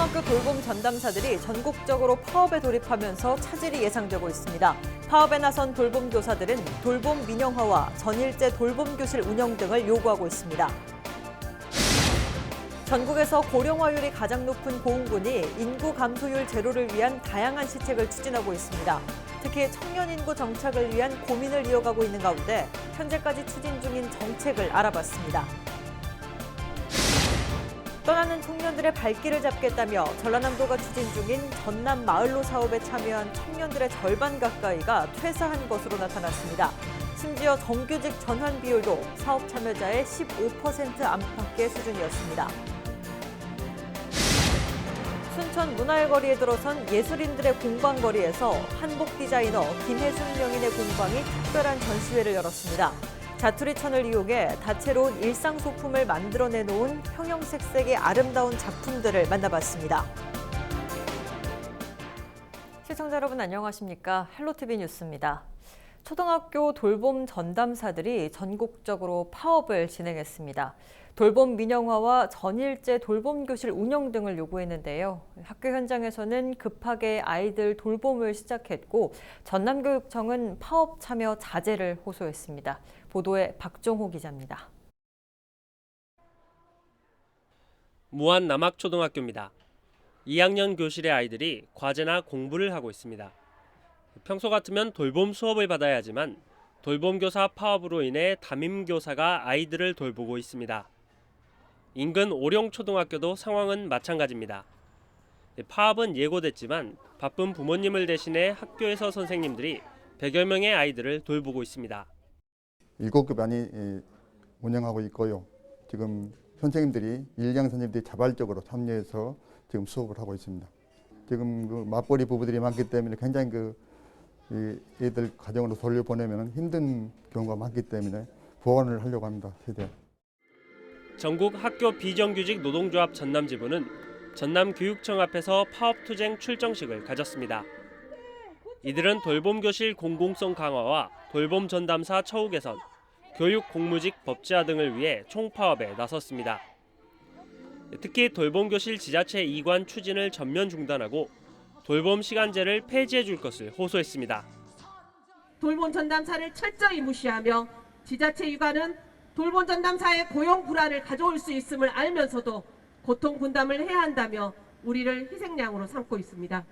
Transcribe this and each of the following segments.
초등학교 돌봄 전담사들이 전국적으로 파업에 돌입하면서 차질이 예상되고 있습니다. 파업에 나선 돌봄 교사들은 돌봄 민영화와 전일제 돌봄 교실 운영 등을 요구하고 있습니다. 전국에서 고령화율이 가장 높은 고흥군이 인구 감소율 제로를 위한 다양한 시책을 추진하고 있습니다. 특히 청년 인구 정착을 위한 고민을 이어가고 있는 가운데 현재까지 추진 중인 정책을 알아봤습니다. 떠나는 청년들의 발길을 잡겠다며 전라남도가 추진 중인 전남 마을로 사업에 참여한 청년들의 절반 가까이가 퇴사한 것으로 나타났습니다. 심지어 정규직 전환 비율도 사업 참여자의 15% 안팎의 수준이었습니다. 순천 문화일거리에 들어선 예술인들의 공방거리에서 한복 디자이너 김혜순 명인의 공방이 특별한 전시회를 열었습니다. 자투리 천을 이용해 다채로운 일상 소품을 만들어내 놓은 형형색색의 아름다운 작품들을 만나봤습니다. 시청자 여러분 안녕하십니까? 헬로티비 뉴스입니다. 초등학교 돌봄 전담사들이 전국적으로 파업을 진행했습니다. 돌봄 민영화와 전일제 돌봄 교실 운영 등을 요구했는데요. 학교 현장에서는 급하게 아이들 돌봄을 시작했고 전남교육청은 파업 참여 자제를 호소했습니다. 보도에 박종호 기자입니다. 무안 남학초등학교입니다. 2학년 교실의 아이들이 과제나 공부를 하고 있습니다. 평소 같으면 돌봄 수업을 받아야 하지만 돌봄 교사 파업으로 인해 담임 교사가 아이들을 돌보고 있습니다. 인근 오룡초등학교도 상황은 마찬가지입니다. 파업은 예고됐지만 바쁜 부모님을 대신해 학교에서 선생님들이 100여 명의 아이들을 돌보고 있습니다. 일곱 교반이 예, 운영하고 있고요. 지금 선생님들이 일량 선생님들이 자발적으로 참여해서 지금 수업을 하고 있습니다. 지금 그 맞벌이 부부들이 많기 때문에 굉장히 그 이, 애들 가정으로 돌려보내면 힘든 경우가 많기 때문에 보완을 하려고 합니다. 최대한. 전국 학교 비정규직 노동조합 전남지부는 전남교육청 앞에서 파업투쟁 출정식을 가졌습니다. 이들은 돌봄교실 공공성 강화와 돌봄 전담사 처우 개선, 교육 공무직 법제화 등을 위해 총파업에 나섰습니다. 특히 돌봄 교실 지자체 이관 추진을 전면 중단하고 돌봄 시간제를 폐지해 줄 것을 호소했습니다. 돌봄 전담사를 철저히 무시하며 지자체 육아는 돌봄 전담사의 고용 불안을 가져올 수 있음을 알면서도 고통 분담을 해야 한다며 우리를 희생양으로 삼고 있습니다.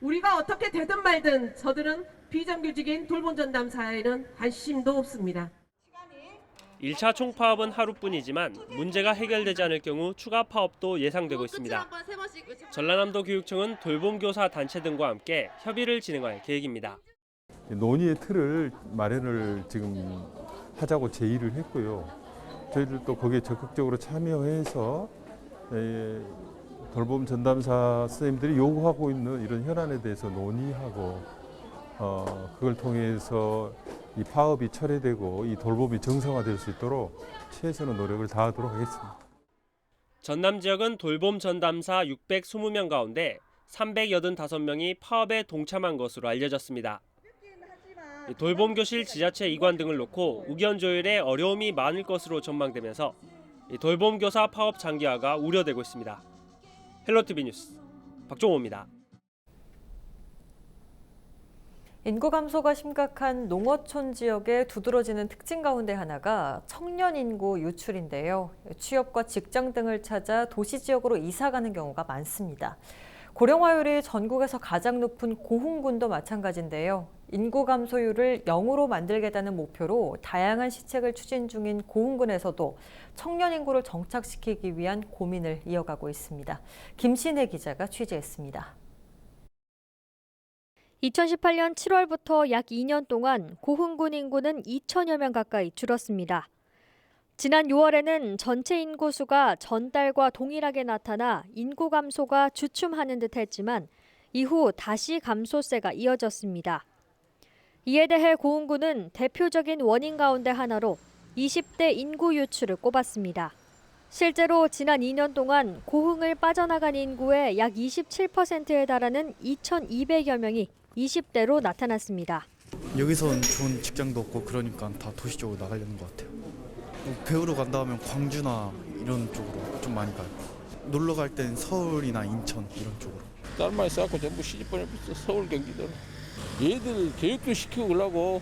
우리가 어떻게 되든 말든 저들은 비정규직인 돌봄 전담 사에는 관심도 없습니다. 1차 총파업은 하루뿐이지만 문제가 해결되지 않을 경우 추가 파업도 예상되고 있습니다. 전라남도 교육청은 돌봄교사 단체 등과 함께 협의를 진행할 계획입니다. 논의의 틀을 마련을 지금 하자고 제의를 했고요. 저희들도 거기에 적극적으로 참여해서 에, 돌봄 전담사 선생님들이 요구하고 있는 이런 현안에 대해서 논의하고 어, 그걸 통해서 이 파업이 철회되고 이 돌봄이 정상화될 수 있도록 최선의 노력을 다하도록 하겠습니다. 전남 지역은 돌봄 전담사 620명 가운데 385명이 파업에 동참한 것으로 알려졌습니다. 이 돌봄 교실 지자체 이관 등을 놓고 의견 조율에 어려움이 많을 것으로 전망되면서 이 돌봄 교사 파업 장기화가 우려되고 있습니다. 헬로티비 뉴스 박종호입니다. 인구 감소가 심각한 농어촌 지역의 두드러지는 특징 가운데 하나가 청년 인구 유출인데요. 취업과 직장 등을 찾아 도시 지역으로 이사 가는 경우가 많습니다. 고령화율이 전국에서 가장 높은 고흥군도 마찬가지인데요. 인구 감소율을 0으로 만들겠다는 목표로 다양한 시책을 추진 중인 고흥군에서도 청년 인구를 정착시키기 위한 고민을 이어가고 있습니다. 김신혜 기자가 취재했습니다. 2018년 7월부터 약 2년 동안 고흥군 인구는 2천여 명 가까이 줄었습니다. 지난 6월에는 전체 인구 수가 전달과 동일하게 나타나 인구 감소가 주춤하는 듯 했지만 이후 다시 감소세가 이어졌습니다. 이에 대해 고흥군은 대표적인 원인 가운데 하나로 20대 인구 유출을 꼽았습니다. 실제로 지난 2년 동안 고흥을 빠져나간 인구의 약 27%에 달하는 2,200여 명이 20대로 나타났습니다. 여기선 좋은 직장도 없고 그러니까 다 도시 쪽으로 나가려는 것 같아요. 뭐 배우러 간다 하면 광주나 이런 쪽으로 좀 많이 가요. 놀러 갈 땐 서울이나 인천 이런 쪽으로. 딸만 쌓고 전부 시집 보내버렸어 서울 경기도로 얘들 교육도 시키고 그러고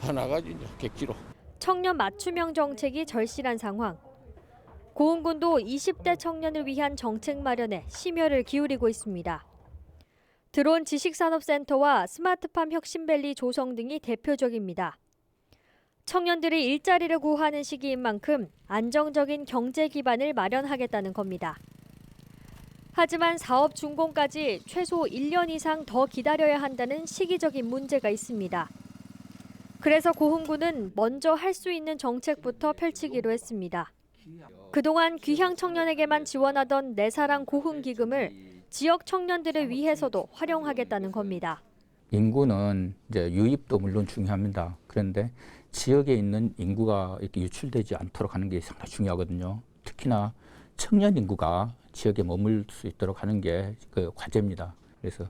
다 나가지 이제 객지로 청년 맞춤형 정책이 절실한 상황. 고흥군도 20대 청년을 위한 정책 마련에 심혈을 기울이고 있습니다. 드론 지식산업센터와 스마트팜 혁신밸리 조성 등이 대표적입니다. 청년들이 일자리를 구하는 시기인 만큼 안정적인 경제 기반을 마련하겠다는 겁니다. 하지만 사업 준공까지 최소 1년 이상 더 기다려야 한다는 시기적인 문제가 있습니다. 그래서 고흥군은 먼저 할 수 있는 정책부터 펼치기로 했습니다. 그동안 귀향 청년에게만 지원하던 내 사랑 고흥 기금을 지역 청년들을 위해서도 활용하겠다는 겁니다. 인구는 이제 유입도 물론 중요합니다. 그런데 지역에 있는 인구가 이렇게 유출되지 않도록 하는 게 상당히 중요하거든요. 특히나 청년 인구가 지역에 머물 수 있도록 하는 게 그 과제입니다. 그래서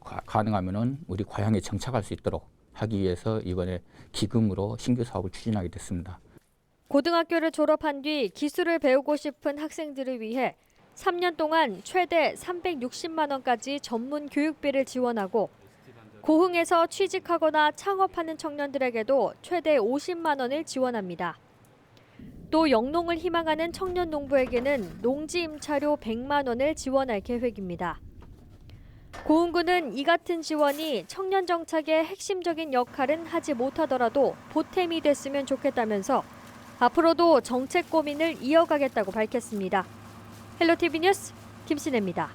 가, 가능하면은 우리 고향에 정착할 수 있도록 하기 위해서 이번에 기금으로 신규 사업을 추진하게 됐습니다. 고등학교를 졸업한 뒤 기술을 배우고 싶은 학생들을 위해 3년 동안 최대 360만 원까지 전문 교육비를 지원하고 고흥에서 취직하거나 창업하는 청년들에게도 최대 50만 원을 지원합니다. 또 영농을 희망하는 청년 농부에게는 농지 임차료 100만 원을 지원할 계획입니다. 고흥군은 이 같은 지원이 청년 정착의 핵심적인 역할은 하지 못하더라도 보탬이 됐으면 좋겠다면서 앞으로도 정책 고민을 이어가겠다고 밝혔습니다. 헬로티비 뉴스 김신혜입니다.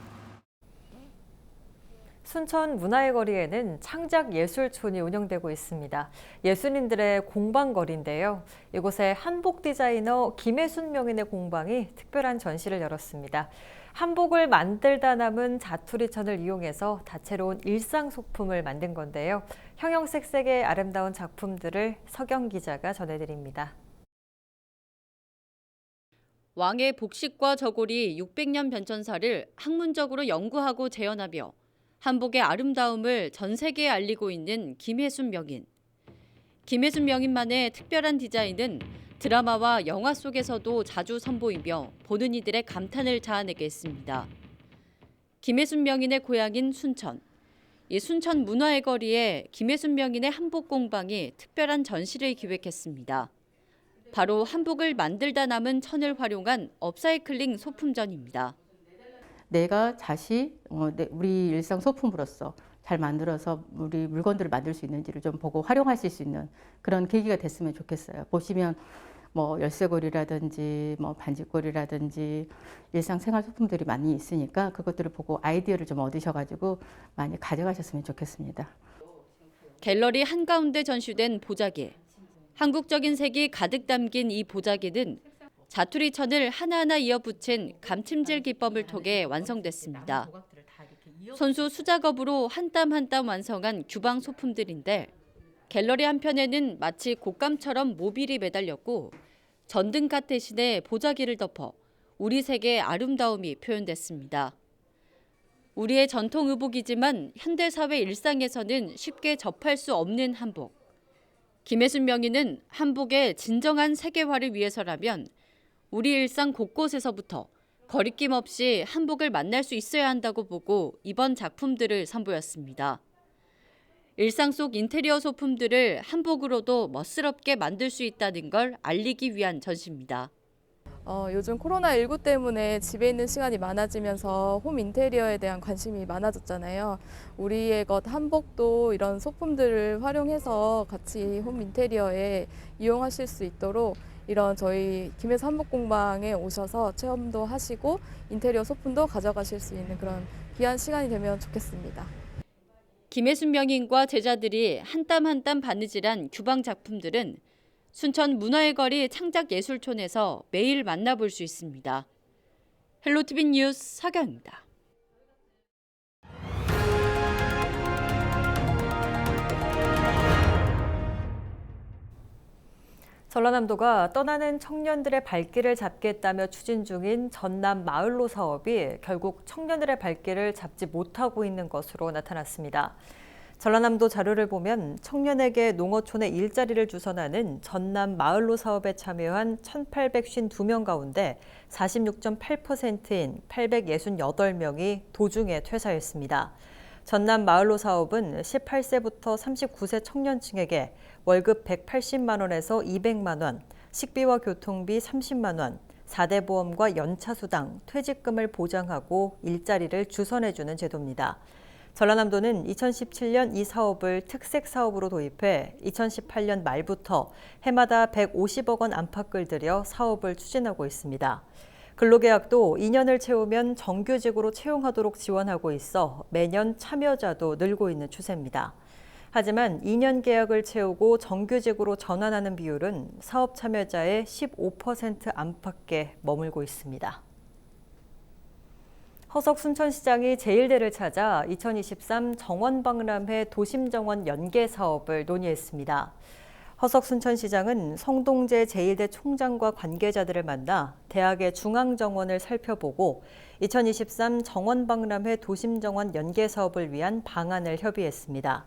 순천 문화의 거리에는 창작 예술촌이 운영되고 있습니다. 예술인들의 공방거리인데요. 이곳에 한복 디자이너 김혜순 명인의 공방이 특별한 전시를 열었습니다. 한복을 만들다 남은 자투리천을 이용해서 다채로운 일상 소품을 만든 건데요. 형형색색의 아름다운 작품들을 서경 기자가 전해드립니다. 왕의 복식과 저고리 600년 변천사를 학문적으로 연구하고 재현하며 한복의 아름다움을 전 세계에 알리고 있는 김혜순 명인. 김혜순 명인만의 특별한 디자인은 드라마와 영화 속에서도 자주 선보이며 보는 이들의 감탄을 자아내게 했습니다. 김혜순 명인의 고향인 순천. 이 순천 문화의 거리에 김혜순 명인의 한복 공방이 특별한 전시를 기획했습니다. 바로 한복을 만들다 남은 천을 활용한 업사이클링 소품전입니다. 내가 다시 어, 내- 우리 일상 소품으로서 잘 만들어서 우리 물건들을 만들 수 있는지를 좀 보고 활용하실 수 있는 그런 계기가 됐으면 좋겠어요. 보시면 뭐 열쇠고리라든지 뭐 반지고리라든지 일상 생활 소품들이 많이 있으니까 그것들을 보고 아이디어를 좀 얻으셔가지고 많이 가져가셨으면 좋겠습니다. 갤러리 한가운데 전시된 보자기. 한국적인 색이 가득 담긴 이 보자기는 자투리 천을 하나하나 이어붙인 감침질 기법을 통해 완성됐습니다. 손수 수작업으로 한 땀 한 땀 완성한 규방 소품들인데 갤러리 한편에는 마치 곶감처럼 모빌이 매달렸고 전등갓 대신에 보자기를 덮어 우리 색의 아름다움이 표현됐습니다. 우리의 전통 의복이지만 현대 사회 일상에서는 쉽게 접할 수 없는 한복. 김혜순 명인은 한복의 진정한 세계화를 위해서라면 우리 일상 곳곳에서부터 거리낌 없이 한복을 만날 수 있어야 한다고 보고 이번 작품들을 선보였습니다. 일상 속 인테리어 소품들을 한복으로도 멋스럽게 만들 수 있다는 걸 알리기 위한 전시입니다. 어, 요즘 코로나19 때문에 집에 있는 시간이 많아지면서 홈 인테리어에 대한 관심이 많아졌잖아요. 우리의 것 한복도 이런 소품들을 활용해서 같이 홈 인테리어에 이용하실 수 있도록 이런 저희 김해서 한복 공방에 오셔서 체험도 하시고 인테리어 소품도 가져가실 수 있는 그런 귀한 시간이 되면 좋겠습니다. 김혜순 명인과 제자들이 한 땀 한 땀 바느질한 규방 작품들은 순천 문화의 거리 창작예술촌에서 매일 만나볼 수 있습니다. 헬로티비 뉴스 서경입니다. 전라남도가 떠나는 청년들의 발길을 잡겠다며 추진 중인 전남 마을로 사업이 결국 청년들의 발길을 잡지 못하고 있는 것으로 나타났습니다. 전라남도 자료를 보면 청년에게 농어촌의 일자리를 주선하는 전남 마을로 사업에 참여한 1,852명 가운데 46.8%인 868명이 도중에 퇴사했습니다. 전남 마을로 사업은 18세부터 39세 청년층에게 월급 180만 원에서 200만 원, 식비와 교통비 30만 원, 4대 보험과 연차 수당, 퇴직금을 보장하고 일자리를 주선해주는 제도입니다. 전라남도는 2017년 이 사업을 특색 사업으로 도입해 2018년 말부터 해마다 150억 원 안팎을 들여 사업을 추진하고 있습니다. 근로계약도 2년을 채우면 정규직으로 채용하도록 지원하고 있어 매년 참여자도 늘고 있는 추세입니다. 하지만 2년 계약을 채우고 정규직으로 전환하는 비율은 사업 참여자의 15% 안팎에 머물고 있습니다. 허석 순천시장이 제1대를 찾아 2023 정원박람회 도심정원 연계 사업을 논의했습니다. 허석 순천시장은 성동재 제1대 총장과 관계자들을 만나 대학의 중앙정원을 살펴보고 2023 정원박람회 도심정원 연계 사업을 위한 방안을 협의했습니다.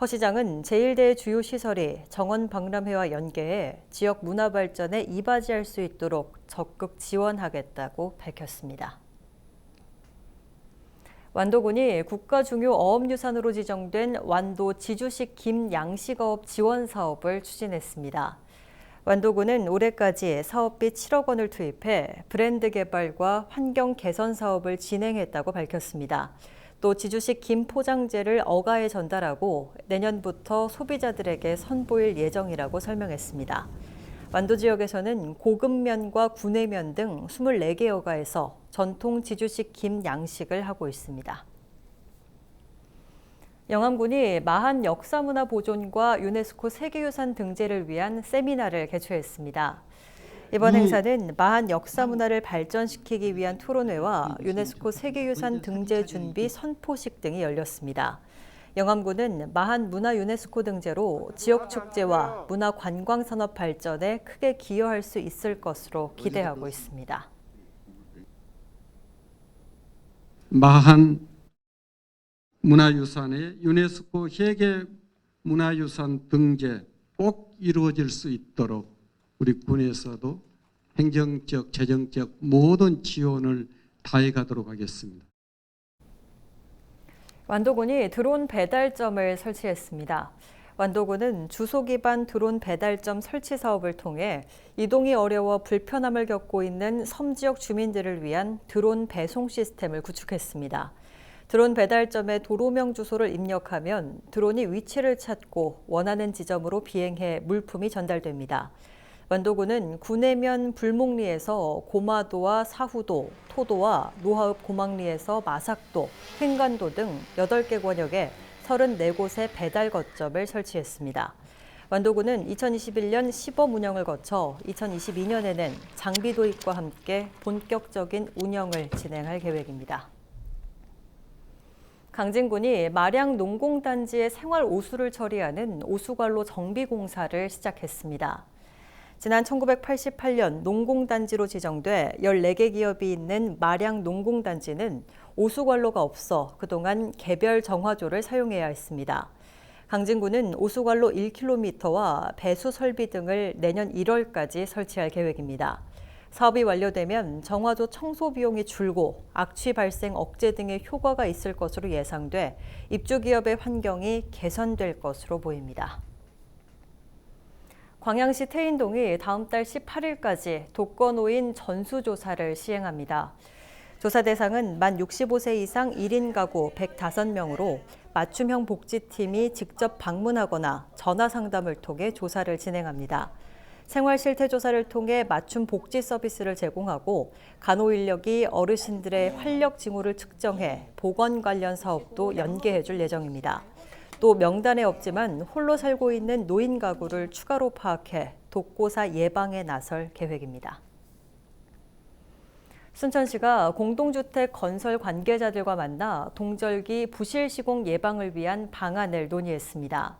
허 시장은 제1대 주요 시설이 정원 박람회와 연계해 지역 문화 발전에 이바지할 수 있도록 적극 지원하겠다고 밝혔습니다. 완도군이 국가 중요 어업유산으로 지정된 완도 지주식 김양식어업 지원 사업을 추진했습니다. 완도군은 올해까지 사업비 7억 원을 투입해 브랜드 개발과 환경 개선 사업을 진행했다고 밝혔습니다. 또 지주식 김 포장재를 어가에 전달하고 내년부터 소비자들에게 선보일 예정이라고 설명했습니다. 완도 지역에서는 고급면과 구내면 등 24개 어가에서 전통 지주식 김 양식을 하고 있습니다. 영암군이 마한 역사문화 보존과 유네스코 세계유산 등재를 위한 세미나를 개최했습니다. 이번 행사는 마한 역사 문화를 발전시키기 위한 토론회와 유네스코 세계유산 등재 준비 선포식 등이 열렸습니다. 영암군은 마한 문화 유네스코 등재로 지역 축제와 문화 관광 산업 발전에 크게 기여할 수 있을 것으로 기대하고 있습니다. 마한 문화유산의 유네스코 세계 문화유산 등재 꼭 이루어질 수 있도록 우리 군에서도 행정적, 재정적 모든 지원을 다해 가도록 하겠습니다. 완도군이 드론 배달점을 설치했습니다. 완도군은 주소 기반 드론 배달점 설치 사업을 통해 이동이 어려워 불편함을 겪고 있는 섬 지역 주민들을 위한 드론 배송 시스템을 구축했습니다. 드론 배달점에 도로명 주소를 입력하면 드론이 위치를 찾고 원하는 지점으로 비행해 물품이 전달됩니다. 완도군은 구내면 불목리에서 고마도와 사후도, 토도와 노하읍 고막리에서 마삭도, 횡간도 등 8개 권역에 34곳의 배달 거점을 설치했습니다. 완도군은 2021년 시범 운영을 거쳐 2022년에는 장비 도입과 함께 본격적인 운영을 진행할 계획입니다. 강진군이 마량 농공단지의 생활 오수를 처리하는 오수관로 정비 공사를 시작했습니다. 지난 1988년 농공단지로 지정돼 14개 기업이 있는 마량 농공단지는 오수관로가 없어 그동안 개별 정화조를 사용해야 했습니다. 강진구는 오수관로 1km와 배수 설비 등을 내년 1월까지 설치할 계획입니다. 사업이 완료되면 정화조 청소 비용이 줄고 악취 발생 억제 등의 효과가 있을 것으로 예상돼 입주 기업의 환경이 개선될 것으로 보입니다. 광양시 태인동이 다음 달 18일까지 독거노인 전수조사를 시행합니다. 조사 대상은 만 65세 이상 1인 가구 105명으로 맞춤형 복지팀이 직접 방문하거나 전화 상담을 통해 조사를 진행합니다. 생활 실태 조사를 통해 맞춤 복지 서비스를 제공하고 간호 인력이 어르신들의 활력 징후를 측정해 보건 관련 사업도 연계해 줄 예정입니다. 또 명단에 없지만 홀로 살고 있는 노인 가구를 추가로 파악해 독고사 예방에 나설 계획입니다. 순천시가 공동주택 건설 관계자들과 만나 동절기 부실 시공 예방을 위한 방안을 논의했습니다.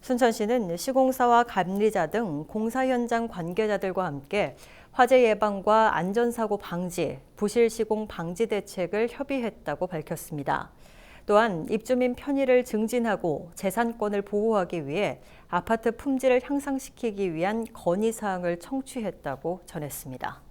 순천시는 시공사와 감리자 등 공사 현장 관계자들과 함께 화재 예방과 안전사고 방지, 부실 시공 방지 대책을 협의했다고 밝혔습니다. 또한 입주민 편의를 증진하고 재산권을 보호하기 위해 아파트 품질을 향상시키기 위한 건의 사항을 청취했다고 전했습니다.